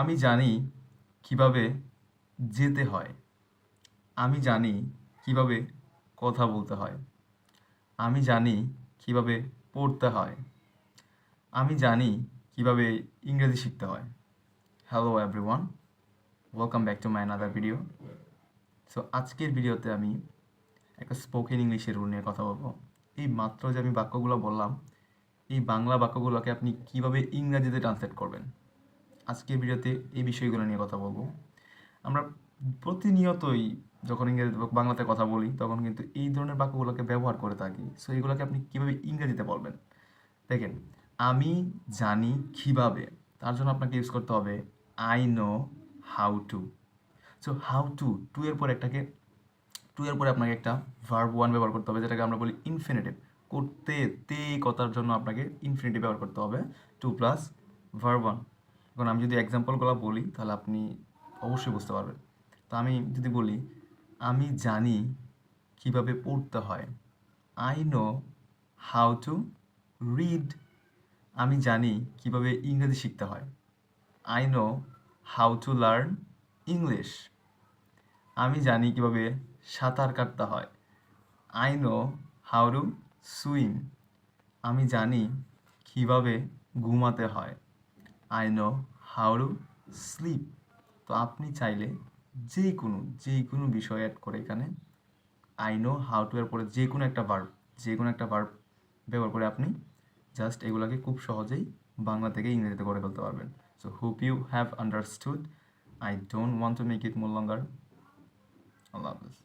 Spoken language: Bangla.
আমি জানি কীভাবে যেতে হয়। আমি জানি কীভাবে কথা বলতে হয়। আমি জানি কীভাবে পড়তে হয়। আমি জানি কীভাবে ইংরেজি শিখতে হয়। Hello everyone welcome back to my another video so আজকের ভিডিওতে আমি একটা স্পোকেন ইংলিশের রুল নিয়ে কথা বলব। এই মাত্র যে আমি বাক্যগুলো বললাম, এই বাংলা বাক্যগুলোকে আপনি কীভাবে ইংরাজিতে ট্রান্সলেট করবেন? আজকের ভিডিওতে এই বিষয়গুলো নিয়ে কথা বলব। আমরা প্রতিনিয়তই যখন ইংরেজি বাংলাতে কথা বলি, তখন কিন্তু এই ধরনের বাক্যগুলোকে ব্যবহার করে থাকি। সো এগুলোকে আপনি কীভাবে ইংরেজিতে বলবেন? দেখেন, আমি জানি কীভাবে। তার জন্য আপনাকে ইউজ করতে হবে I know how to so how to to এর পর একটাকে টু এর পরে আপনাকে একটা ভার্ব ওয়ান ব্যবহার করতে হবে, যেটাকে আমরা বলি ইনফিনিটিভ করতে, তে কথার জন্য আপনাকে ইনফিনিটিভ ব্যবহার করতে হবে টু প্লাস ভার্ব ওয়ান এখন আমি যদি এক্সাম্পলগুলো বলি, তাহলে আপনি অবশ্যই বুঝতে পারবেন। তো আমি যদি বলি, আমি জানি কীভাবে পড়তে হয়। I know how to read আমি জানি কীভাবে ইংরেজি শিখতে হয়। I know how to learn English আমি জানি কীভাবে সাঁতার কাটতে হয়। I know how to swim আমি জানি কীভাবে ঘুমাতে হয়। I know how to sleep তো আপনি চাইলে যে কোনো যে কোনো বিষয় অ্যাড করে এখানে আই নো হাউ টু এর পরে যে কোনো একটা ভার্ব যে কোনো একটা ভার্ব ব্যবহার করে আপনি জাস্ট এগুলোকে খুব সহজেই বাংলা থেকে ইংরেজিতে করে ফেলতে পারবেন। So hope you have understood I don't want to make it more longer Allah Hafiz.